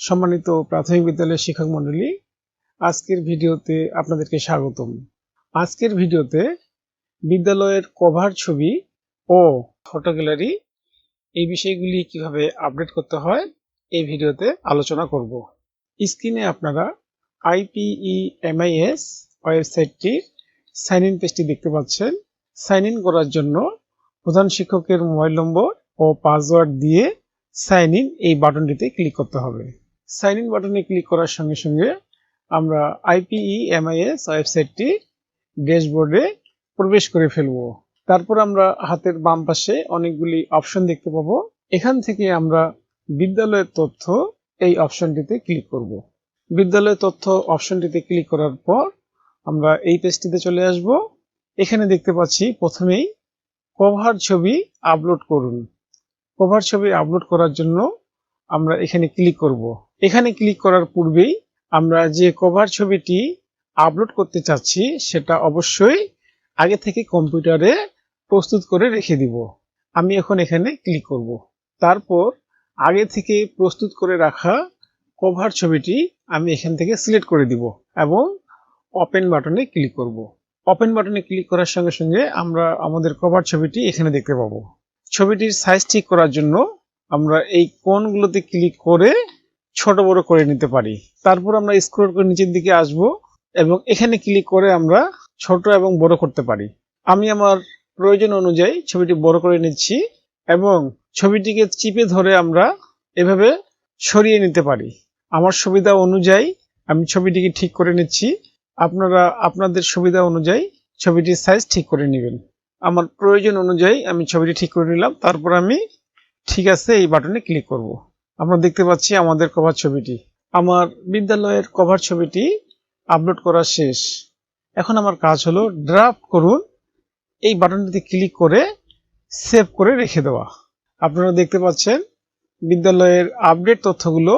সম্মানিত প্রাথমিক বিদ্যালয়ের শিক্ষক মণ্ডলী আজকের ভিডিওতে আপনাদেরকে স্বাগতম। আজকের ভিডিওতে বিদ্যালয়ের কভার ছবি ও ফটো গ্যালারি এই বিষয়গুলি কীভাবে আপডেট করতে হয়, এই ভিডিওতে আলোচনা করব। স্ক্রিনে আপনারা আইপিই এমআইএস ওয়েবসাইটটির সাইন ইন পেজটি দেখতে পাচ্ছেন। সাইন ইন করার জন্য প্রধান শিক্ষকের মোবাইল নম্বর ও পাসওয়ার্ড দিয়ে সাইন ইন এই বাটনটিতে ক্লিক করতে হবে। সাইন ইন বাটনে ক্লিক করার সঙ্গে সঙ্গে আমরা আইপিই, এমআইএস ওয়েবসাইটটি ড্যাশবোর্ডে প্রবেশ করে ফেলব। তারপর আমরা হাতের বাম পাশে অনেকগুলি অপশন দেখতে পাবো। এখান থেকে আমরা বিদ্যালয়ের তথ্য এই অপশনটিতে ক্লিক করব। বিদ্যালয়ের তথ্য অপশনটিতে ক্লিক করার পর আমরা এই পেজটিতে চলে আসব। এখানে দেখতে পাচ্ছি প্রথমেই কভার ছবি আপলোড করুন। কভার ছবি আপলোড করার জন্য আমরা এখানে ক্লিক করব। এখানে ক্লিক করার পূর্বেই আমরা যে কভার ছবিটি আপলোড করতে চাচ্ছি, সেটা অবশ্যই আগে থেকে কম্পিউটারে প্রস্তুত করে রেখে দিব। আমি এখন এখানে ক্লিক করব। তারপর আগে থেকে প্রস্তুত করে রাখা কভার ছবিটি আমি এখান থেকে সিলেক্ট করে দিব এবং ওপেন বাটনে ক্লিক করব। ওপেন বাটনে ক্লিক করার সঙ্গে সঙ্গে আমরা আমাদের কভার ছবিটি এখানে দেখতে পাবো। ছবিটির সাইজ ঠিক করার জন্য আমরা এই কোনগুলোতে ক্লিক করে ছোট বড় করে নিতে পারি। তারপর আমরা স্ক্রল করে নিচের দিকে আসব এবং এখানে ক্লিক করে আমরা ছোট এবং বড় করতে পারি। আমি আমার প্রয়োজন অনুযায়ী ছবিটি বড় করে নিচ্ছি এবং ছবিটিকে চিপে ধরে আমরা এভাবে সরিয়ে নিতে পারি। আমার সুবিধা অনুযায়ী আমি ছবিটিকে ঠিক করে নিচ্ছি। আপনারা, আপনাদের সুবিধা অনুযায়ী ছবিটির সাইজ ঠিক করে নেবেন। আমার প্রয়োজন অনুযায়ী আমি ছবিটি ঠিক করে নিলাম। তারপর আমি ঠিক আছে এই বাটনে ক্লিক করব। আমরা দেখতে পাচ্ছি আমাদের কভার ছবিটি। আমার বিদ্যালয়ের কভার ছবিটি আপলোড করা শেষ। এখন আমার কাজ হলো ড্রাফট করুন, এই বাটনটিতে ক্লিক করে সেভ করে রেখে দেওয়া। আপনারা দেখতে পাচ্ছেন বিদ্যালয়ের আপডেট তথ্যগুলো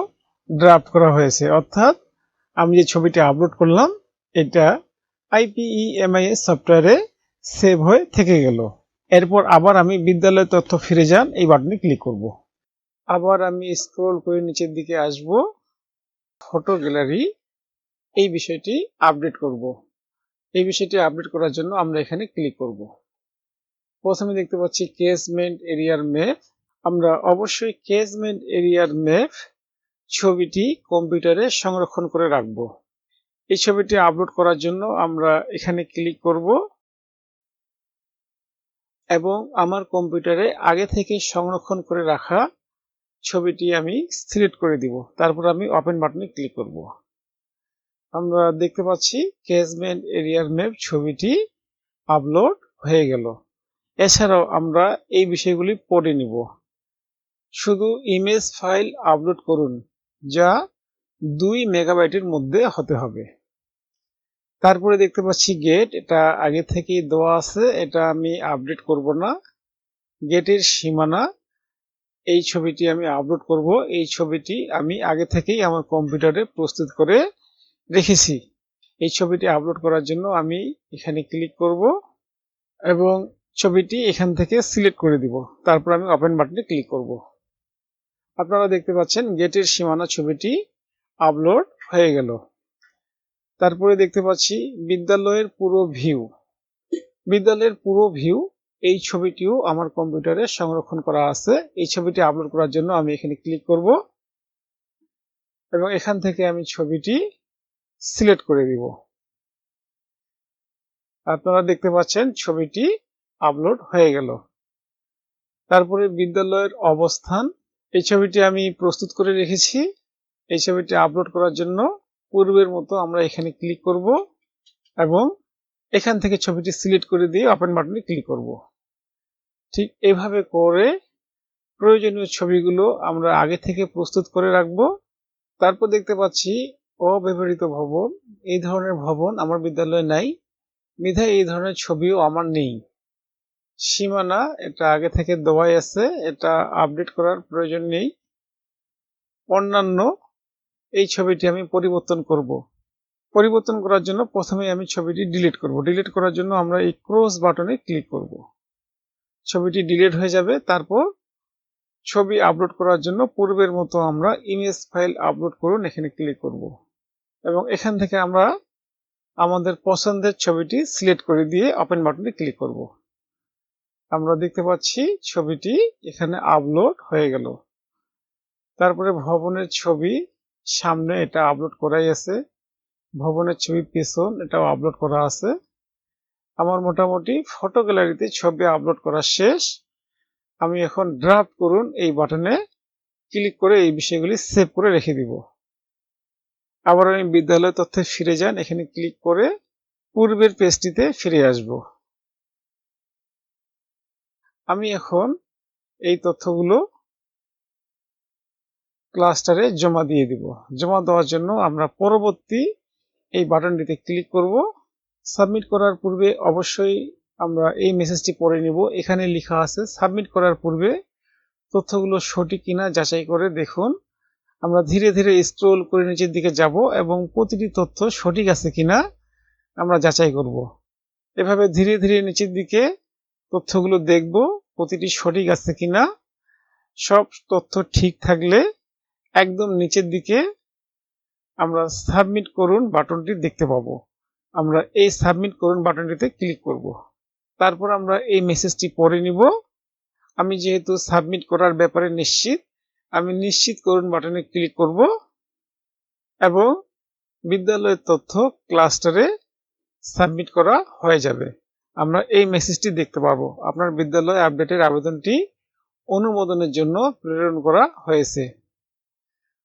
ড্রাফট করা হয়েছে। অর্থাৎ আমি যে ছবিটি আপলোড করলাম, এটা আইপিই এমআইএস সফটওয়্যারে সেভ হয়ে থেকে গেল। এরপর আবার আমি বিদ্যালয়ের তথ্য ফিরে যান, এই বাটনে ক্লিক করব। আবার আমি স্ক্রল করে নিচের দিকে আসব। ফটো গ্যালারি এই বিষয়টি আপডেট করব। এই বিষয়টি আপডেট করার জন্য আমরা এখানে ক্লিক করব। প্রথমে দেখতে পাচ্ছি কেসমেন্ট এরিয়ার ম্যাপ আমরা অবশ্যই কেসমেন্ট এরিয়ার ম্যাপ ছবিটি কম্পিউটারে সংরক্ষণ করে রাখব। এই ছবিটি আপলোড করার জন্য আমরা এখানে ক্লিক করব। এবং আমার কম্পিউটারে আগে থেকে সংরক্ষণ করে রাখা ছবিটি আমি সিলেক্ট করে দিব। তারপর আমি ওপেন বাটনে ক্লিক করব। আমরা দেখতে পাচ্ছি কেসমেন্ট এরিয়ার ম্যাপ ছবিটি আপলোড হয়ে গেল। এছাড়াও আমরা এই বিষয়গুলি পড়ে নিব। শুধু ইমেজ ফাইল আপলোড করুন, যা দুই মেগাবাইটের মধ্যে হতে হবে। তারপরে দেখতে পাচ্ছি গেট এটা আগে থেকেই দেওয়া আছে, এটা আমি আপডেট করব না। গেটের সীমানা এই ছবিটি আমি আপলোড করব। এই ছবিটি আমি আগে থেকেই আমার কম্পিউটারে প্রস্তুত করে রেখেছি। এই ছবিটি আপলোড করার জন্য আমি এখানে ক্লিক করব এবং ছবিটি এখান থেকে সিলেক্ট করে দিব। তারপর আমি ওপেন বাটনে ক্লিক করব। আপনারা দেখতে পাচ্ছেন গেটের সীমানা ছবিটি আপলোড হয়ে গেল। তারপরে দেখতে পাচ্ছি বিদ্যালয়ের পুরো ভিউ বিদ্যালয়ের পুরো ভিউ এই ছবিটিও আমার কম্পিউটারে সংরক্ষণ করা আছে। এই ছবিটি আপলোড করার জন্য আমি এখানে ক্লিক করব এবং এখান থেকে আমি ছবিটি সিলেক্ট করে দিব। আপনারা দেখতে পাচ্ছেন ছবিটি আপলোড হয়ে গেল। তারপরে বিদ্যালয়ের অবস্থান। এই ছবিটি আমি প্রস্তুত করে রেখেছি। এই ছবিটি আপলোড করার জন্য পূর্বের মতো আমরা এখানে ক্লিক করব এবং এখান থেকে ছবিটি সিলেক্ট করে দিয়ে ওপেন বাটনে ক্লিক করব। ঠিক এভাবে করে প্রয়োজনীয় ছবিগুলো আমরা আগে থেকে প্রস্তুত করে রাখব। তারপর দেখতে পাচ্ছি অব্যবহৃত ভবন। এই ধরনের ভবন আমার বিদ্যালয়ে নাই। বিধায় এই ধরনের ছবিও আমার নেই। সীমানা এটা আগে থেকে দেওয়াই আছে। এটা আপডেট করার প্রয়োজন নেই। অন্যান্য এই ছবিটি আমি পরিবর্তন করব। পরিবর্তন করার জন্য প্রথমে আমি ছবিটি ডিলিট করব। ডিলিট করার জন্য আমরা এই ক্রস বাটনে ক্লিক করব। ছবিটি ডিলিট হয়ে যাবে। তারপর ছবি আপলোড করার জন্য পূর্বের মতো আমরা ইমেজ ফাইল আপলোড করুন, এখানে ক্লিক করব। এবং এখান থেকে আমরা আমাদের পছন্দের ছবিটি সিলেক্ট করে দিয়ে ওপেন বাটনে ক্লিক করব। আমরা দেখতে পাচ্ছি ছবিটি এখানে আপলোড হয়ে গেল। তারপরে ভবনের ছবি সামনে এটা আপলোড করাই আছে। ভবনের ছবি পেছন এটাও আপলোড করা আছে। আমার মোটামুটি ফটো গ্যালারিতে ছবি আপলোড করা শেষ। আমি এখন ড্রাফট করুন এই বাটনে ক্লিক করে এই বিষয়গুলি সেভ করে রেখে দিব। আবার আমি বিদ্যালয় তথ্যে ফিরে যান, এখানে ক্লিক করে পূর্বের পেজটিতে ফিরে আসব। আমি এখন এই তথ্যগুলো ক্লাস্টারে জমা দিয়ে দিব। জমা দেওয়ার জন্য আমরা পরবর্তী এই বাটনটিতে ক্লিক করব। সাবমিট করার পূর্বে অবশ্যই আমরা এই মেসেজটি পড়ে নিব। এখানে লেখা আছে, সাবমিট করার পূর্বে তথ্যগুলো সঠিক কিনা যাচাই করে দেখুন। আমরা ধীরে ধীরে স্ক্রোল করে নিচের দিকে যাব এবং প্রতিটি তথ্য সঠিক আছে কিনা আমরা যাচাই করব। এভাবে ধীরে ধীরে নিচের দিকে তথ্যগুলো দেখব, প্রতিটি সঠিক আছে কিনা। সব তথ্য ঠিক থাকলে একদম নিচের দিকে আমরা সাবমিট করুন বাটনটি দেখতে পাবো। আমরা এই সাবমিট করুন বাটনটিতে ক্লিক করব। তারপর আমরা এই মেসেজটি পড়ে নিব। আমি যেহেতু সাবমিট করার ব্যাপারে নিশ্চিত, আমি নিশ্চিত করুন বাটনে ক্লিক করব এবং বিদ্যালয়ের তথ্য ক্লাস্টারে সাবমিট করা হয়ে যাবে। আমরা এই মেসেজটি দেখতে পাবো। আপনার বিদ্যালয় আপডেটের আবেদনটি অনুমোদনের জন্য প্রেরণ করা হয়েছে।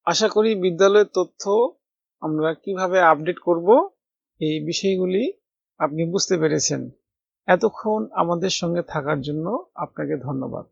আশা করি বিদ্যালয়ের তথ্য আমরা কীভাবে আপডেট করব এই বিষয়গুলি আপনি বুঝতে পেরেছেন। এতক্ষণ আমাদের সঙ্গে থাকার জন্য আপনাকে ধন্যবাদ।